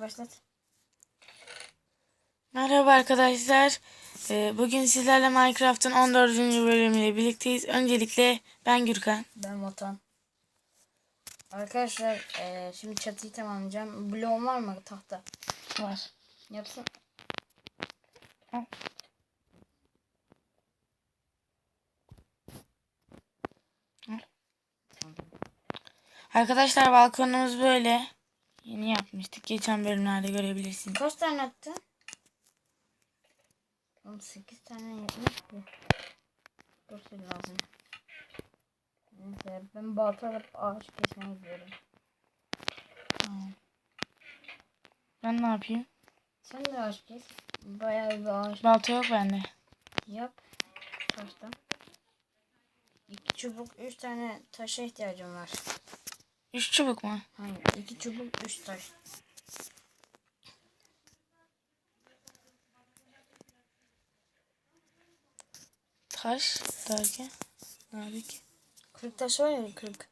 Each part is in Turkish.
Başlat. Merhaba arkadaşlar. Ee, Bugün sizlerle Minecraft'ın 14. bölümüyle birlikteyiz. Öncelikle ben Gürkan. Ben Vatan. Arkadaşlar eee, şimdi çatıyı tamamlayacağım. Bloğum var mı tahta? Var. Yapsın. Arkadaşlar balkonumuz böyle. Yeni yapmıştık. Geçen bölümlerde görebilirsiniz. Kaç tane attın? 18 tane yetmez ki. Burası lazım. Neyse ben balta alıp ağaç kesmeye gidiyorum. Ben ne yapayım? Sen de ağaç kes. Bayağı bir ağaç Balta yok bende. yap. Taştan. İki çubuk, üç tane taşa ihtiyacım var. Üç çubuk mu? Hayır, iki çubuk, üç taş. Taş derken. Nerede ki? Kırık taş var ya, kırık.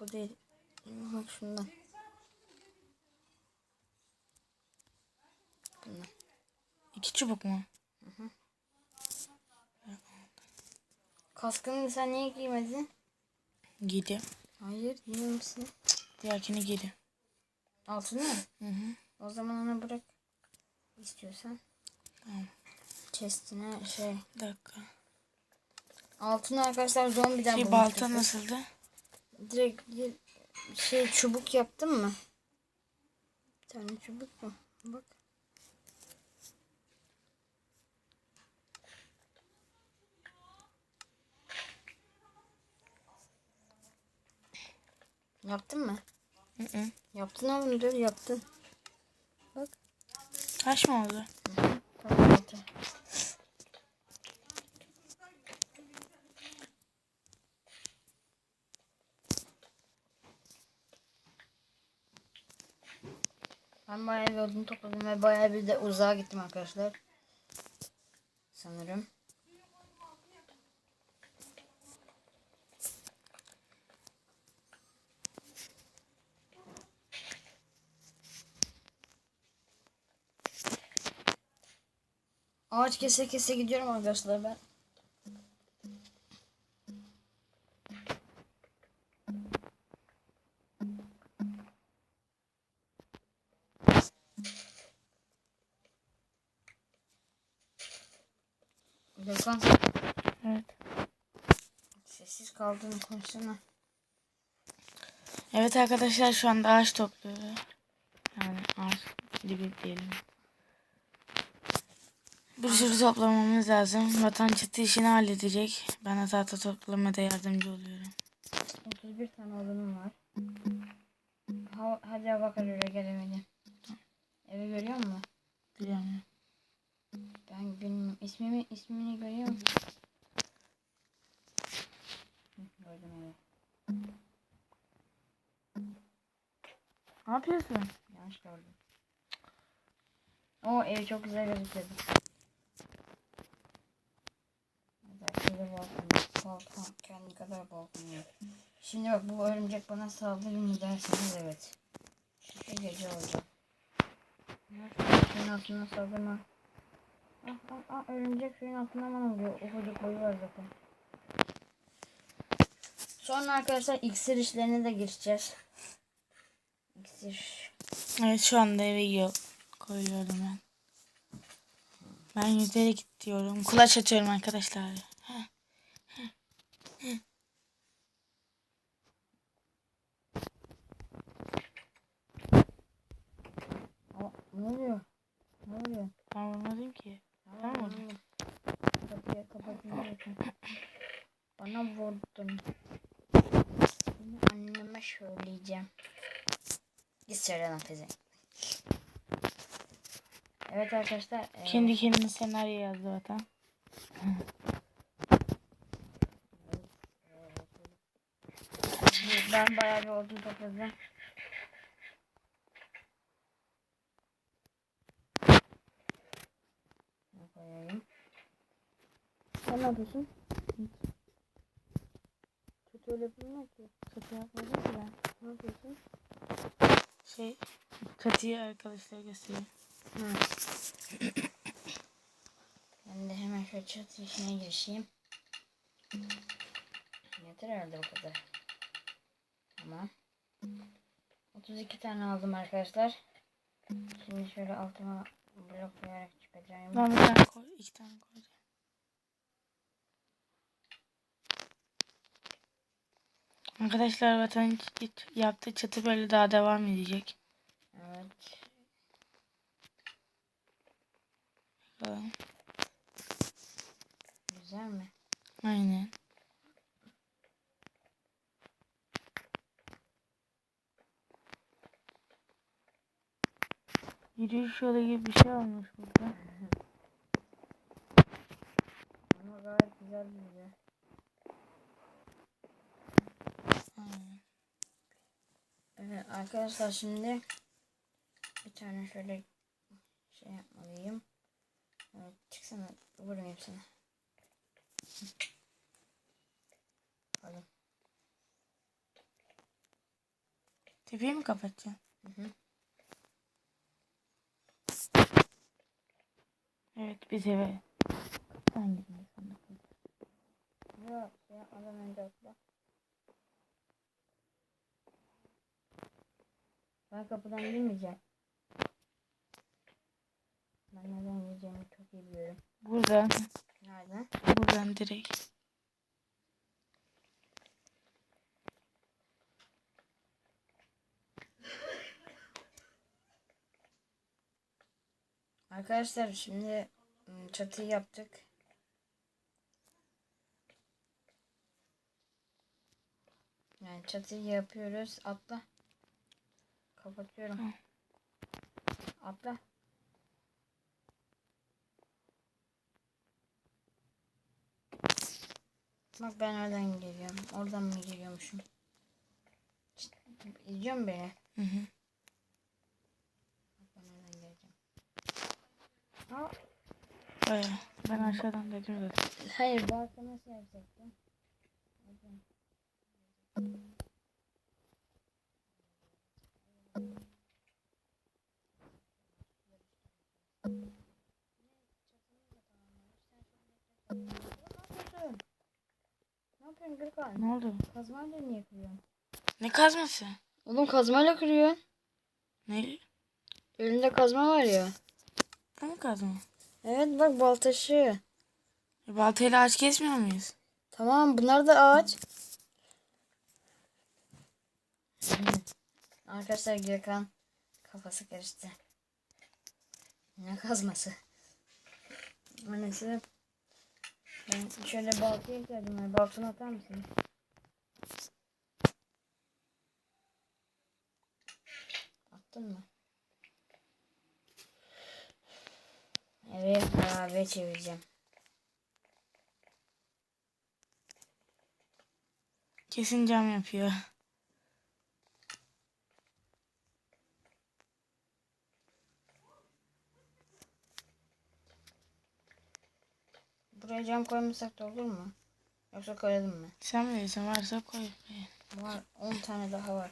Bu değil. Bak şundan. Bundan. İki çubuk mu? Kaskını sen niye giymedin? Giydim. Hayır, giymemişsin. Diğerkini giydim. Altını mı? Hı hı. O zaman onu bırak. İstiyorsan. Tamam. Chestine şey. Bir dakika. Altını arkadaşlar zombiden Şey bulmuştuk balta nasıldı? Direkt bir şey çubuk yaptın mı? Bir tane çubuk mu? Bak. Yaptın mı? Hı hı. Yaptın oğlum dur yaptın. Bak. Taş mı oldu? Tamam yaptı. Ben bayağı bir odun topladım ve bayağı bir de uzağa gittim arkadaşlar. Sanırım. Ağaç kese kese gidiyorum arkadaşlar ben. Gökhan Evet. sessiz kaldığını konuşsana. Evet arkadaşlar şu anda ağaç topluyor. Yani ağaç dibi diyelim. Bir sürü toplamamız lazım. Vatan çatı işini halledecek. Ben de tahta toplamada yardımcı oluyorum. 31 tane odunum var. Ha, hadi hava kararıyor gelemedim. Evi görüyor musun? Biliyorum. Ben bilmiyorum. İsmimi, ismini görüyor musun? Gördüm evi. Ne yapıyorsun? Yanlış gördüm. O ev çok güzel gözüküyordu. Balkon. Kendi kadar balkon yok. Şimdi bak bu örümcek bana saldırır mı derseniz evet. Çünkü gece olacak. Suyun altına saldırma. Ah ah ah örümcek suyun altına bana vuruyor. Ufacık boyu var zaten. Sonra arkadaşlar iksir işlerine de gireceğiz. İksir. Evet şu anda eve. Koyuyorum ben. Ben yüzerek gidiyorum. Kulaç atıyorum arkadaşlar. Aa, ne oluyor? Ne oluyor? Ben vurmadım ki. Mı? Kapıyı lütfen. Bana vurdun. Bunu anneme söyleyeceğim. Git söyle lan teyze. Evet arkadaşlar. e, Kendi kendine senaryo yazdı vatan. Ben bayağı bir odun topladım. Şunu koyayım. Sen ne yapıyorsun? Kötü öyle yapılmıyor ki. Kötü yapmadım ki ben. Ne yapıyorsun? Şey Çatıyı arkadaşlar göstereyim. Ben de hemen şöyle çatı işine girişeyim. Yeter herhalde bu kadar. Tamam. 32 tane aldım arkadaşlar. Şimdi şöyle altıma blok koyarak çıkacağım. Ben bir tane koy, iki tane koyacağım. Arkadaşlar vatan yaptığı çatı böyle daha devam edecek. Evet. Bakalım. Güzel mi? Aynen. Yürüyüş yolu gibi bir şey olmuş burada. Ama gayet güzel duruyor. Aynen. Evet arkadaşlar şimdi bir tane şöyle şey yapmalıyım. Evet çıksana vurmayayım sana. Pardon. Tepeyi mi kapatacaksın? Hı hı. Evet biz eve. Kapıdan girmeyi sandık. Yok şey yapmadan önce atla. Ben kapıdan girmeyeceğim. Ben nereden gireceğimi çok iyi biliyorum. Buradan, Nereden? buradan direkt. Arkadaşlar şimdi çatıyı yaptık. Yani çatıyı yapıyoruz. Atla. Kapatıyorum. Tamam. Atla. Bak ben oradan geliyorum. Oradan mı geliyormuşum? İzliyor musun beni? Hı hı. Bak ben oradan geleceğim. Aa, Baya. Ben aşağıdan dedim zaten. Hayır bu arka nasıl yapacaktım? Ne yapıyorsun? Ne Gürkan? Ne oldu? Kazmayla niye kırıyorsun? Ne kazması? Oğlum kazmayla kırıyorsun. Ne? Elinde kazma var ya. Mu kazma? Evet bak baltaşı. E, baltayla ağaç kesmiyor muyuz? Tamam bunlar da ağaç. Arkadaşlar Gökhan kafası karıştı. Ne kazması? Annesi ben şöyle baltaya ihtiyacım var. Baltını atar mısın? Attın mı? Evet beraber çevireceğim. Kesin cam yapıyor. Buraya cam koymasak da olur mu? Yoksa koyalım mı? Sen bilirsin varsa koy. Var 10 tane daha var.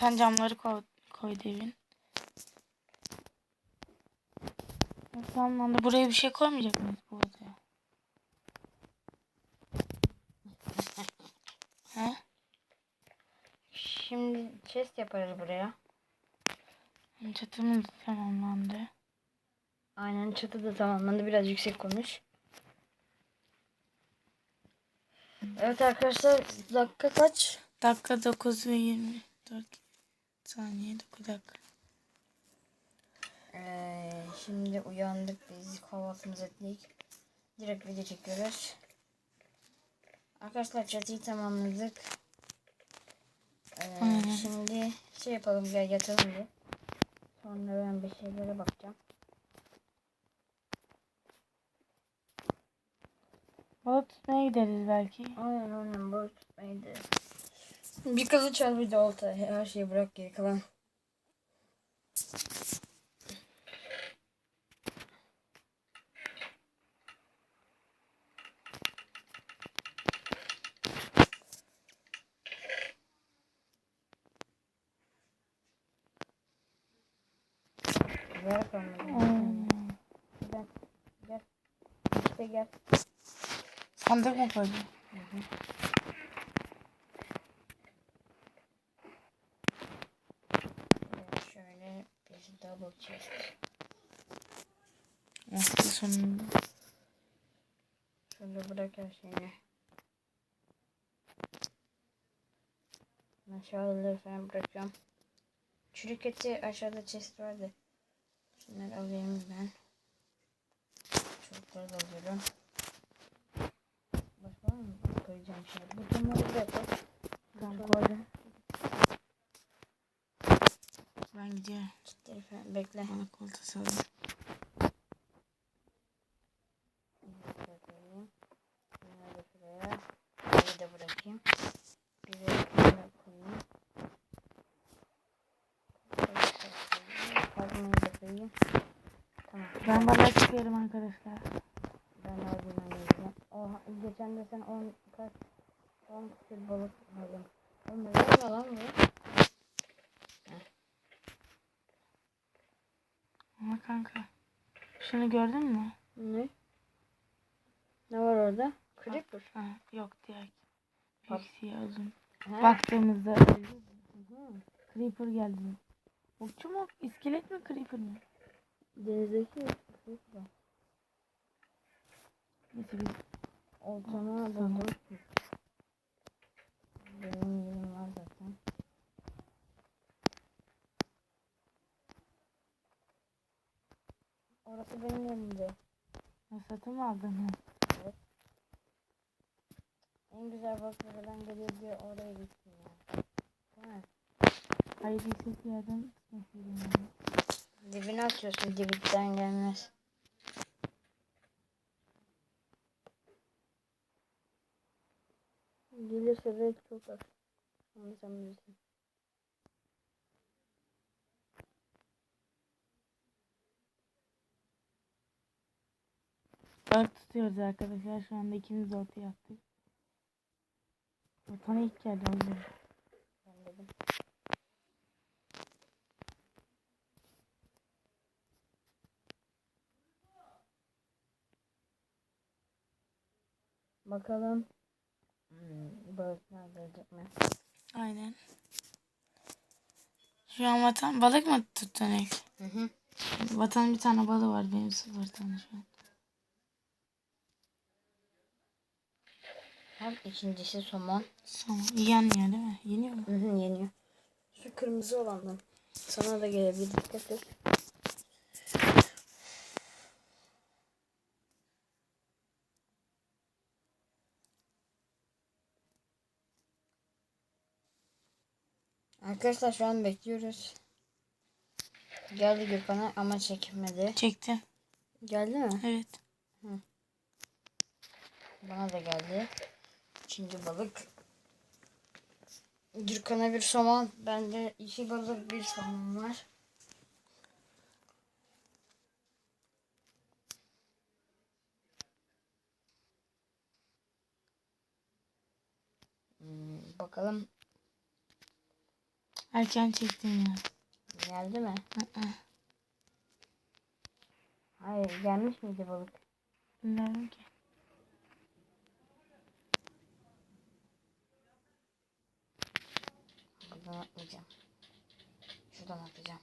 Vatan camları koy, koydu evin. Tamam da buraya bir şey koymayacak mıyız bu odaya? He? Şimdi chest yaparız buraya. Çatımız tamamlandı. Aynen çatı da tamamlandı. Biraz yüksek konuş. Evet arkadaşlar dakika kaç? Dakika 9 ve 24 saniye 9 dakika. Ee, şimdi uyandık biz kahvaltımızı ettik. Direkt video çekiyoruz. Arkadaşlar çatıyı tamamladık. Ee, Aynen. şimdi şey yapalım gel yatalım bir. Sonra ben bir şeylere bakacağım. Balık tutmaya gideriz belki. Aynen aynen balık tutmaydı. Bir kızı çal bir de olta. Her şeyi bırak geri kalan. Ver kamerayı. Gel. Gel. İşte gel. Sandık mı koydun? Double chest. Nasıl sonunda? Şöyle bırak her şeyini. Aşağıda falan bırakıyorum. Çürük eti aşağıda chest vardı. Şunları alayım ben. Çubukları da alıyorum. Başka var mı? Koyacağım şimdi. Bu tamamen buraya koy. Tamam koydum. Ben gidiyorum. Kitleri falan bekle. Bana koltuğu salın. Bırakayım. Bir de koyayım. Kazmayı da koyayım. Tamam. Ben bana çıkıyorum arkadaşlar. Ben aldım anneciğim. Oha, geçen de sen 10 kaç 10 küsür balık aldın. Oğlum ne var lan bu? Ama kanka. Şunu gördün mü? Ne? Ne var orada? Creeper. Ha, yok diğer. Büyük siyah uzun. Ha. Baktığımızda. Creeper geldi. Okçu mu? İskelet mi Creeper mi? Denizdeki Creeper. Neyse biz Oltana Aa, buldum. Benim yerim var zaten. Orası benim yerimde. Ha, satın mı aldın? Ha. En güzel balıklardan geliyor diye oraya gittim ya. Değil mi? Hayır yüksek bir yerden yani. Dibine atıyorsun dibitten gelmez. Gelirse belki çok az. Onu sen bilirsin. Balık tutuyoruz arkadaşlar. Şu anda ikimiz ortaya attık. Vatana ilk geldi o yüzden. Ben dedim. Bakalım. Hmm, balıklar gelecek mi? Aynen. Şu an vatan balık mı tuttun ilk? Hı hı. Vatan bir tane balığı var benim sıfır tane şu an. Hem ikincisi somon. Sonra yenmiyor değil mi? Yeniyor mu? Hı hı, yeniyor. Şu kırmızı olandan. Sana da gelebilir. Dikkat et. Arkadaşlar şu an bekliyoruz. Geldi Gürkan'a ama çekmedi. Çekti. Geldi mi? Evet. Bana da geldi. İkinci balık. Gürkan'a bir somon. Bende iki balık bir somon var. Hmm, bakalım Erken çektim ya. geldi mi? Hı hı. Hayır gelmiş miydi balık? Bilmiyorum ki. Buradan atmayacağım. Şuradan atacağım.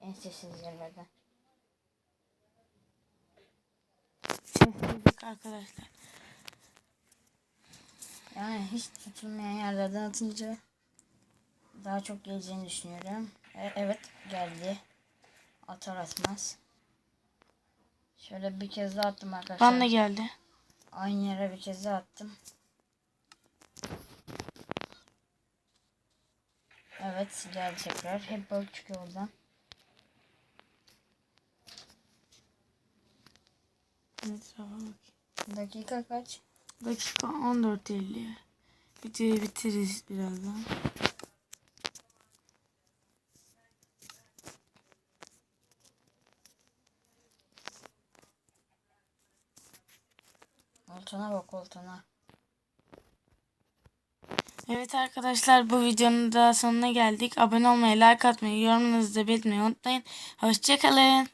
En sessiz yerlerden. Sessizlik arkadaşlar. Yani hiç tutulmayan yerlerden atınca daha çok geleceğini düşünüyorum. E- evet geldi. Atar atmaz. Şöyle bir kez daha attım arkadaşlar. Bana geldi. Aynı yere bir kez daha attım. Evet geldi tekrar. Hep balık çıkıyor oradan. Etrafa bak. Dakika kaç? Dakika 14.50. Videoyu bitiririz birazdan. Oltana bak oltana. Evet arkadaşlar bu videonun da sonuna geldik. Abone olmayı, like atmayı, yorumlarınızı da belirtmeyi unutmayın. Hoşçakalın.